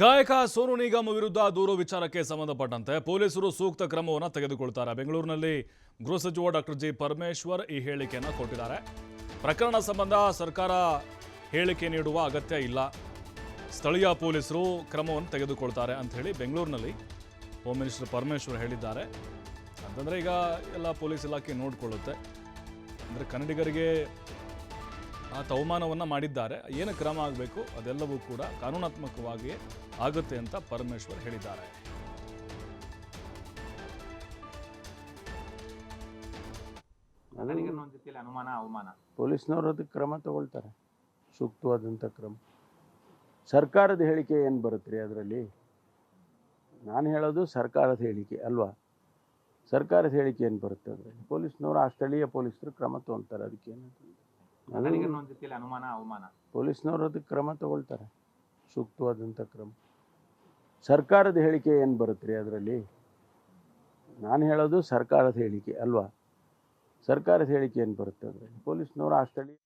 ಗಾಯಕ ಸೋನು ನಿಗಮ್ ವಿರುದ್ಧ ದೂರು ವಿಚಾರಕ್ಕೆ ಸಂಬಂಧಪಟ್ಟಂತೆ ಪೊಲೀಸರು ಸೂಕ್ತ ಕ್ರಮವನ್ನು ತೆಗೆದುಕೊಳ್ತಾರೆ. ಬೆಂಗಳೂರಿನಲ್ಲಿ ಗೃಹ ಸಚಿವ ಡಾಕ್ಟರ್ ಜಿ ಪರಮೇಶ್ವರ್ ಈ ಹೇಳಿಕೆಯನ್ನು ಕೊಟ್ಟಿದ್ದಾರೆ. ಪ್ರಕರಣ ಸಂಬಂಧ ಸರ್ಕಾರ ಹೇಳಿಕೆ ನೀಡುವ ಅಗತ್ಯ ಇಲ್ಲ. ಸ್ಥಳೀಯ ಪೊಲೀಸರು ಕ್ರಮವನ್ನು ತೆಗೆದುಕೊಳ್ತಾರೆ ಅಂತ ಹೇಳಿ ಬೆಂಗಳೂರಿನಲ್ಲಿ ಹೋಮ್ ಮಿನಿಸ್ಟರ್ ಪರಮೇಶ್ವರ್ ಹೇಳಿದ್ದಾರೆ. ಅಂತಂದರೆ ಈಗ ಎಲ್ಲ ಪೊಲೀಸ್ ಇಲಾಖೆ ನೋಡಿಕೊಳ್ಳುತ್ತೆ. ಅಂದರೆ ಕನ್ನಡಿಗರಿಗೆ ಆ ಅವಮಾನವನ್ನು ಮಾಡಿದ್ದಾರೆ. ಏನು ಕ್ರಮ ಆಗಬೇಕು? ಅದೆಲ್ಲವೂ ಕೂಡ ಕಾನೂನಾತ್ಮಕವಾಗಿ ಆಗುತ್ತೆ ಅಂತ ಪರಮೇಶ್ವರ್ ಹೇಳಿದ್ದಾರೆ. ಅನುಮಾನ ಅವಮಾನ? ಪೊಲೀಸ್ನವರು ಅದಕ್ಕೆ ಕ್ರಮ ತಗೊಳ್ತಾರೆ. ಸೂಕ್ತವಾದಂಥ ಕ್ರಮ. ಸರ್ಕಾರದ ಹೇಳಿಕೆ ಏನು ಬರುತ್ತೆ ರೀ ಅದರಲ್ಲಿ? ನಾನು ಹೇಳೋದು ಸರ್ಕಾರದ ಹೇಳಿಕೆ ಅಲ್ವಾ? ಸರ್ಕಾರದ ಹೇಳಿಕೆ ಏನು ಬರುತ್ತೆ ಅದರಲ್ಲಿ? ಪೊಲೀಸ್ನವರು ಆ ಸ್ಥಳೀಯ ಪೊಲೀಸರು ಕ್ರಮ ತಗೊಳ್ತಾರೆ. ಅದಕ್ಕೇನು ಒಂದು ರೀತಿಯಲ್ಲಿ ಅನುಮಾನ ಅವಮಾನ. ಪೊಲೀಸ್ನವರು ಅದಕ್ಕೆ ಕ್ರಮ ತಗೊಳ್ತಾರೆ. ಸೂಕ್ತವಾದಂಥ ಕ್ರಮ. ಸರ್ಕಾರದ ಹೇಳಿಕೆ ಏನು ಬರುತ್ತೆ ರೀ ಅದರಲ್ಲಿ? ನಾನು ಹೇಳೋದು ಸರ್ಕಾರದ ಹೇಳಿಕೆ ಅಲ್ವಾ? ಸರ್ಕಾರದ ಹೇಳಿಕೆ ಏನು ಬರುತ್ತೆ ಅದರಲ್ಲಿ? ಪೊಲೀಸ್ನವರು ಆ ಸ್ಥಳೀಯ